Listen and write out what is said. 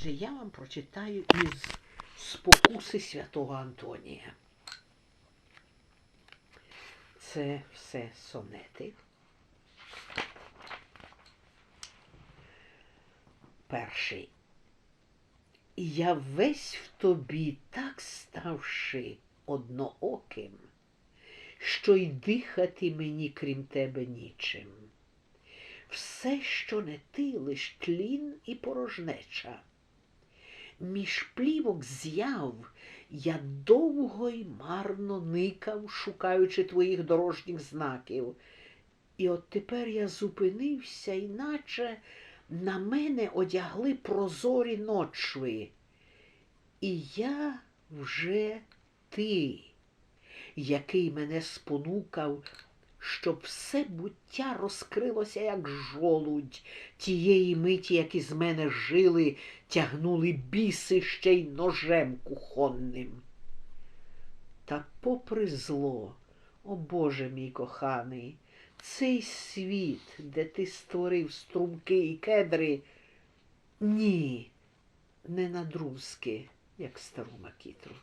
Отже, я вам прочитаю із спокуси святого Антонія. Це все сонети. Перший. Я весь в тобі так ставши однооким, що й дихати мені крім тебе нічим. Все, що не ти, лиш тлін і порожнеча. Між плівок з'яв я довго й марно никав, шукаючи твоїх дорожніх знаків. І от тепер я зупинився, іначе на мене одягли прозорі ночви. І я вже ти, який мене спонукав, щоб все буття розкрилося, як жолудь, тієї миті, як із мене жили, тягнули біси ще й ножем кухонним. Та попри зло, о Боже мій коханий, цей світ, де ти створив струмки і кедри, ні, не надрузки, як стару макітру.